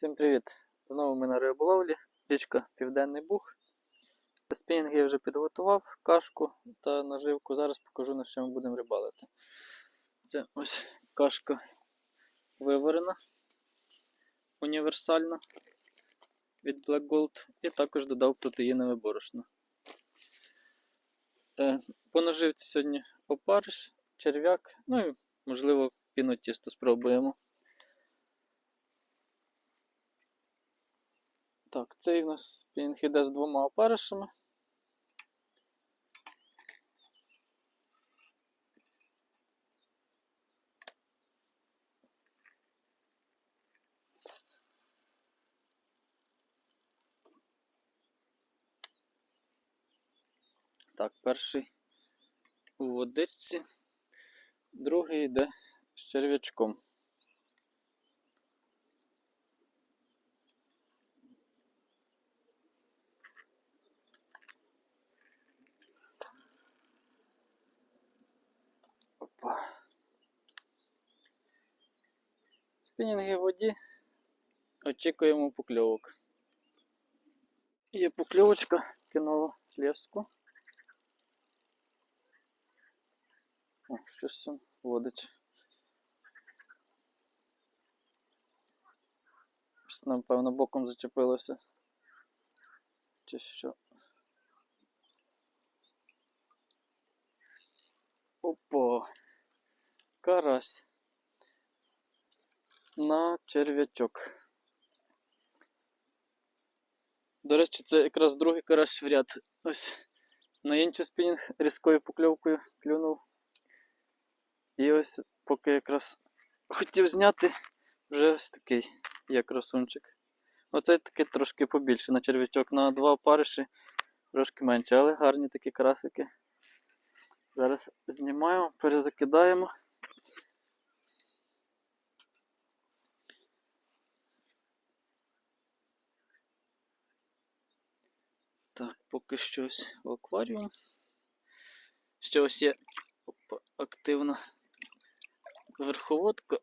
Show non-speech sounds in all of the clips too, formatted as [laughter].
Всім привіт! Знову ми на риболовлі, річка Південний Буг. Спінінг я вже підготував, кашку та наживку. Зараз покажу на що ми будемо рибалити. Це ось кашка виварена, універсальна від Black Gold і також додав протеїнове борошно. Е, По наживці сьогодні опариш, черв'як, ну і можливо пінотісто спробуємо. Так, цей у нас спінінг іде з двома опаришами. Так, перший у водичці, другий йде з черв'ячком. Опа. Спінінги в воді. Очікуємо покльовок. Є покльовочка, кинула леску. О, щось він водить. Щось, напевно, боком зачепилося. Чи що? Опа! Карась. На черв'ячок. До речі, це якраз другий карась в ряд. Ось на інший спінінг різкою покльовкою клюнув. І ось поки якраз хотів зняти, вже ось такий є красунчик. Оцей такий трошки побільше на черв'ячок, на два опариші трошки менше, але гарні такі карасики. Зараз знімаємо, перезакидаємо. Так, поки щось в акваріум. Ще ось є опа, активна верховодка.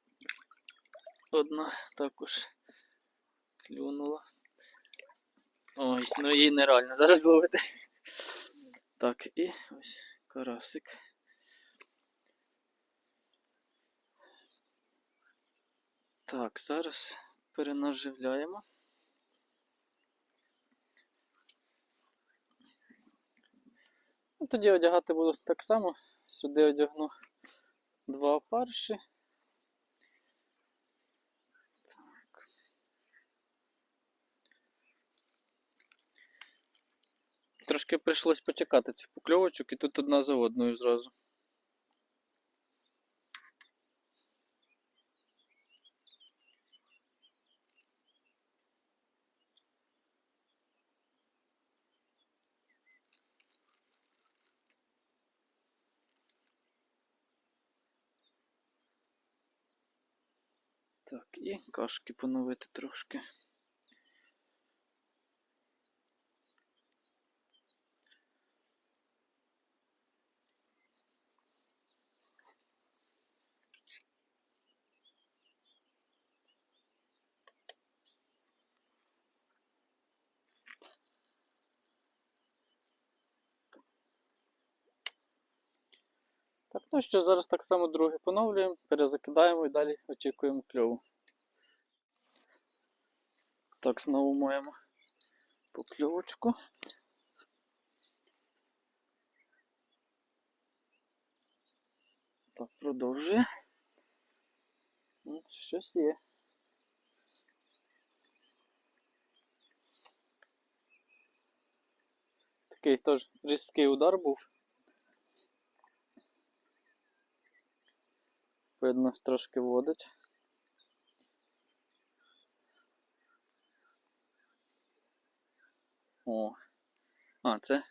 Одна також клюнула. Ой, ну її нереально зараз ловити. Так, і ось карасик. Так, зараз перенаживляємо. Тоді одягати буду так само. Сюди одягну два парші. Трошки прийшлось почекати цих покльовочок і тут одна за одною зразу. Так, і кашки поновити трошки. Так, ну що, зараз так само другий поновлюємо, перезакидаємо і далі очікуємо кльову. Так, знову маємо покльовочку. Так, продовжує. Ну, Щось є. Такий теж різкий удар був. Видно, трошки водить. О. А, це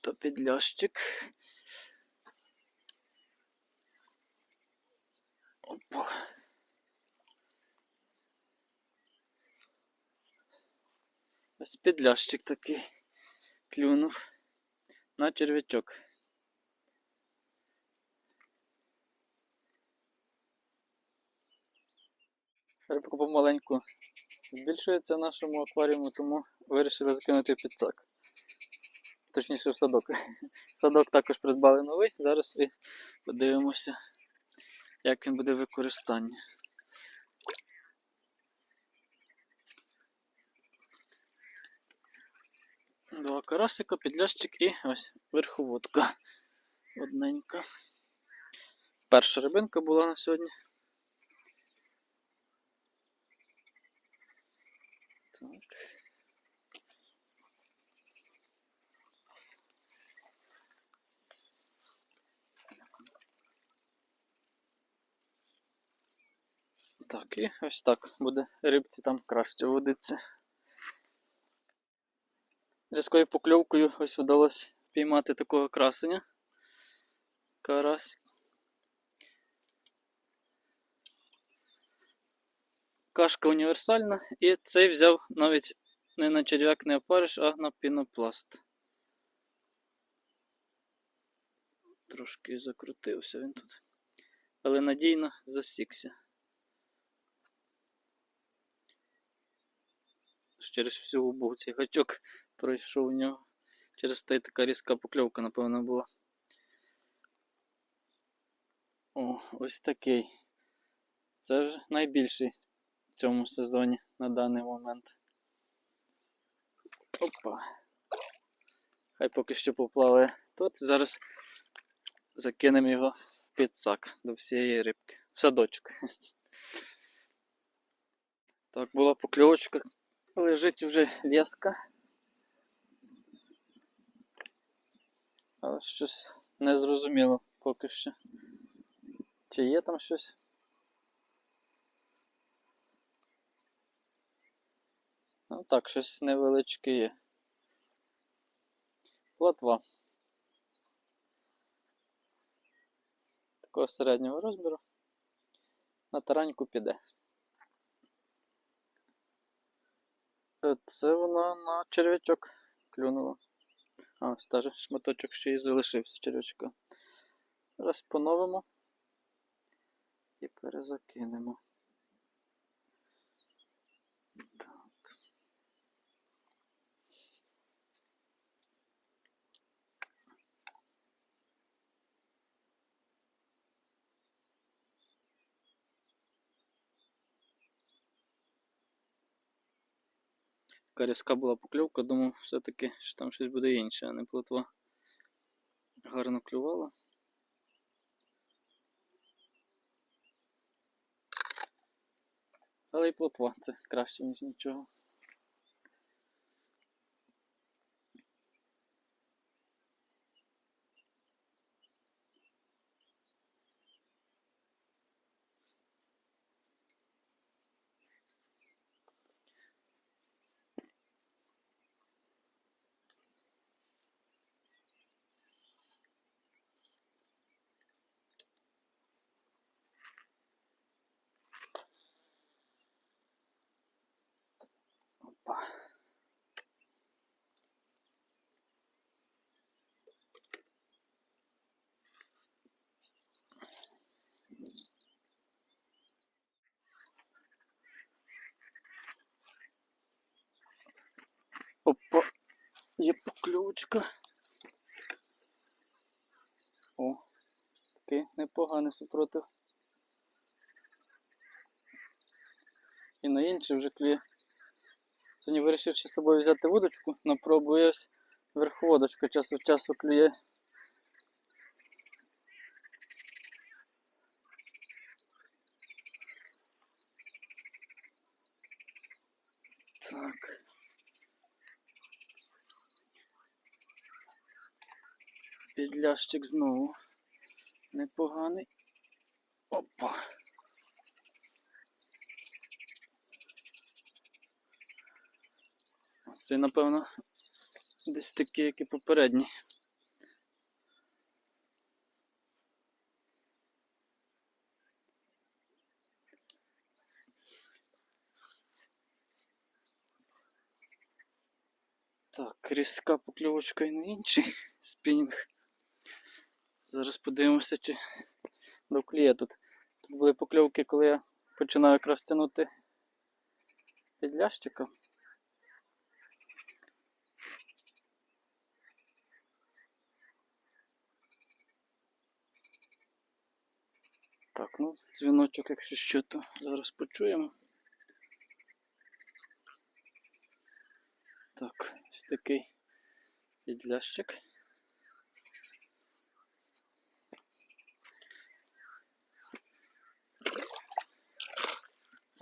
то підлящик. Опа. Ось підлящик такий клюнув на черв'ячок. Рибка помаленьку збільшується в нашому акваріумі, тому вирішили закинути в підсак. Точніше в садок. [laughs] Садок також придбали новий. Зараз і подивимося, як він буде в використанні. Два карасика, підлящик і ось верховодка. Одненька. Перша рибинка була на сьогодні. Так, і ось так буде рибці там краще водиться. Різкою покльовкою ось вдалося піймати такого красення. Карась. Кашка універсальна, і цей взяв навіть не на черв'як не опариш, а на пінопласт. Трошки закрутився він тут. Але надійно засікся. Через всю губу цей гачок пройшов у нього. Через те така різка покльовка, напевно, була. О, ось такий. Це вже найбільший в цьому сезоні на даний момент. Опа. Хай поки що поплаває тут. Зараз закинемо його в підсак до всієї рибки. В садочок. [laughs] Так, була покльовочка. Лежить вже леска. Але щось незрозуміло поки що. Чи є там щось? Ну так, щось невеличке є. Платва. Такого середнього розміру. На тараньку піде. Це вона на черв'ячок клюнула. А, стаже шматочок ще й залишився черв'ячка. Зараз поновимо і перезакинемо. Така різка була покльовка, думав все-таки, що там щось буде інше, а не плотва. Гарно клювала. Але і плотва це краще, ніж нічого. Опа. Опа, є покльовочка. О, такий непоганий супротив. І на інший вже клює. Сьогодні вирішив ще з собою взяти вудочку, напробую ось верховодочка час від часу клює. Так. Підлящик знову. Непоганий. Опа. Це, напевно, десь такий, як і попередній. Так, різка покльовочка і на інший спінінг. Зараз подивимося, чи довкліє тут. Тут були покльовки, коли я починаю якраз тягнути підлящика. Так, ну, дзвіночок, якщо що, то зараз почуємо. Так, ось такий підлящик.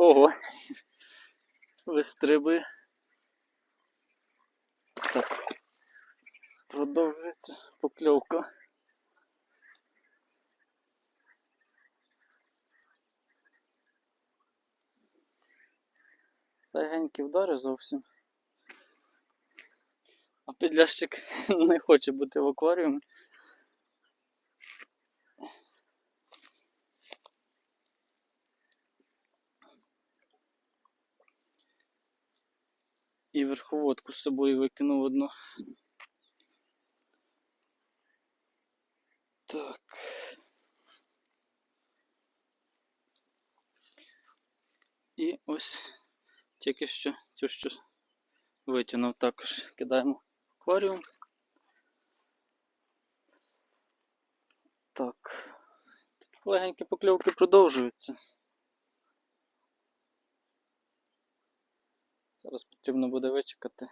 Ого! Вистрибує. Так. Продовжується покльовка. Легенькі вдари зовсім. А підлящик [laughs] не хоче бути в акваріумі. Верховодку з собою викинув одну. Так. І ось тільки що цю що витягнув також. Кидаємо в акваріум. Так. Легенькі покльовки продовжуються. Зараз потрібно буде вичекати.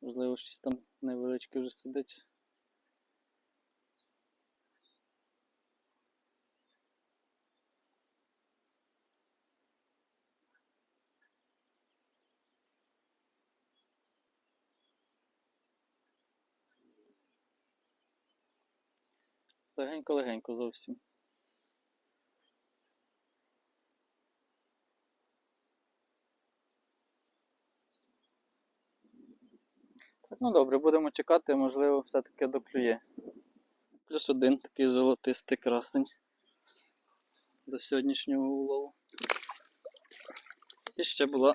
Можливо, щось там невеличке вже сидить. Легенько-легенько зовсім. Ну добре, будемо чекати, можливо, все-таки доклює. Плюс один такий золотистий красень до сьогоднішнього улову. І ще була,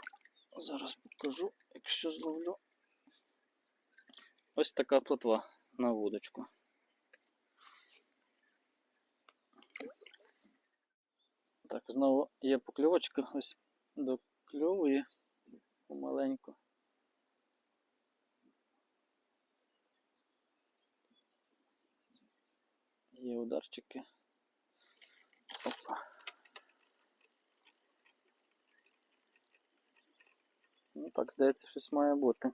зараз покажу, якщо зловлю. Ось така плотва на вудочку. Так, знову є покльовочка, ось докльовує помаленьку. Є ударчики. Опа. Ну так, здається, щось має бути.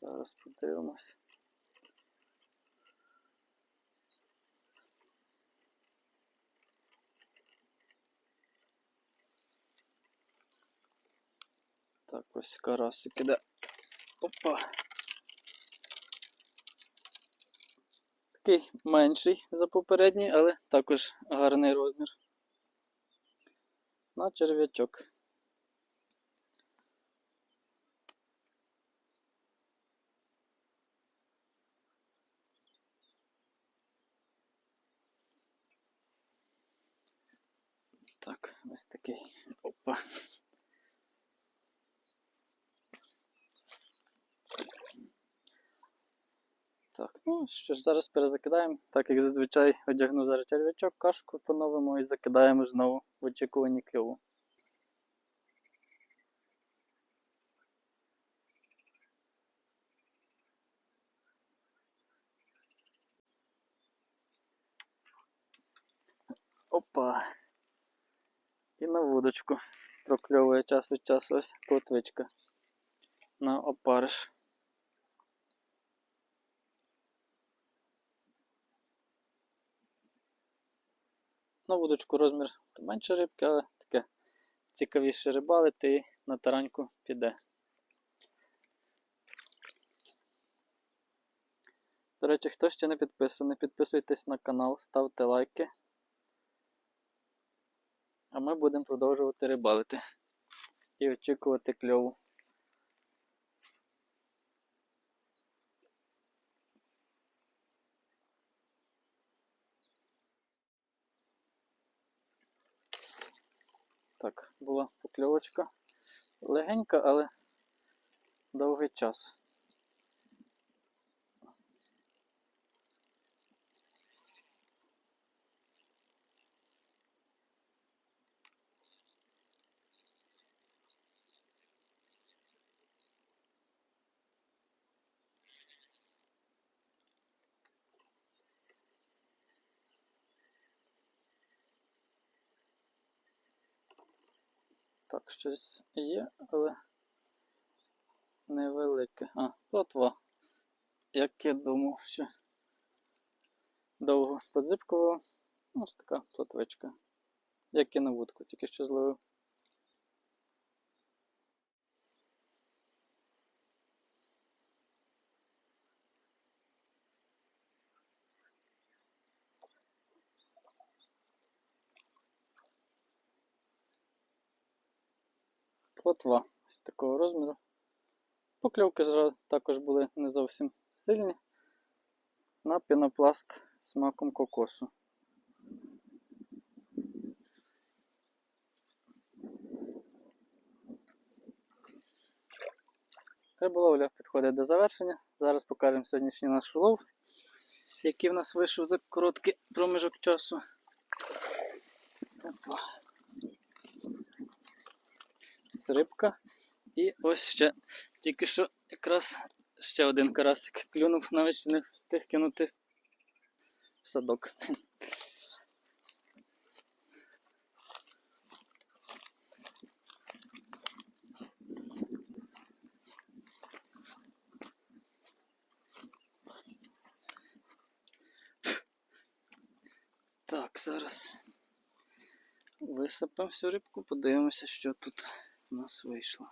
Зараз подивимось. Так, ось карасик іде. Опа. Такий менший за попередній, але також гарний розмір. На черв'ячок. Так, ось такий. Опа. Так, ну що ж, зараз перезакидаємо. Так як зазвичай одягну зараз черв'ячок, кашку по-новому і закидаємо знову в очікуванні кльову. Опа. І на вудочку прокльовує час від часу ось плотвичка на опариш. На вудочку розмір то менше рибки, але таке цікавіше рибалити і на тараньку піде. До речі, хто ще не підписаний, підписуйтесь на канал, ставте лайки. А ми будемо продовжувати рибалити і очікувати кльову. Так, була покльовочка. легенька, але довгий час. Так, щось є, але невелике. А, плотва. Як я думав, що довго подзипкувала. Ось така плотвичка. Як і на вудку, тільки що зловив. Плотва ось такого розміру. Покльовки також були не зовсім сильні. На пінопласт з смаком кокосу. Риболовля підходить до завершення. Зараз покажемо сьогоднішній наш улов, який в нас вийшов за короткий проміжок часу. Опа. Це рибка. І ось ще тільки що якраз ще один карасик клюнув, навіть не встиг кинути в садок. Так, зараз висипемо всю рибку, подивимося, що тут у нас вийшло.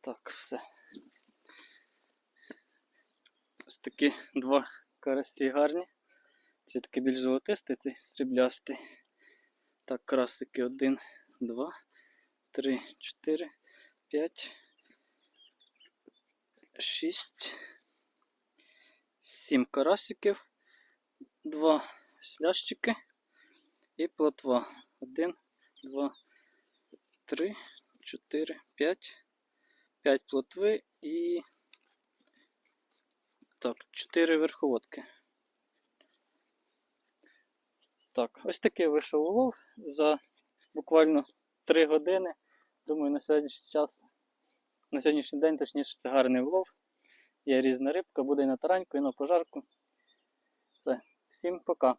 Так, все. Ось такі два карасі гарні. Ці такий більш золотистий, цей сріблястий. Так, карасики один, два, три, чотири, п'ять, шість, сім карасиків, два слящики і плотва. Один, два, три, чотири, п'ять. 5 плотви і. Так, 4 верховодки. Так, ось такий вийшов улов за буквально 3 години. Думаю, на сьогоднішній час, на сьогоднішній день, точніше, це гарний улов. Є різна рибка, буде і на тараньку, і на пожарку. Всім пока.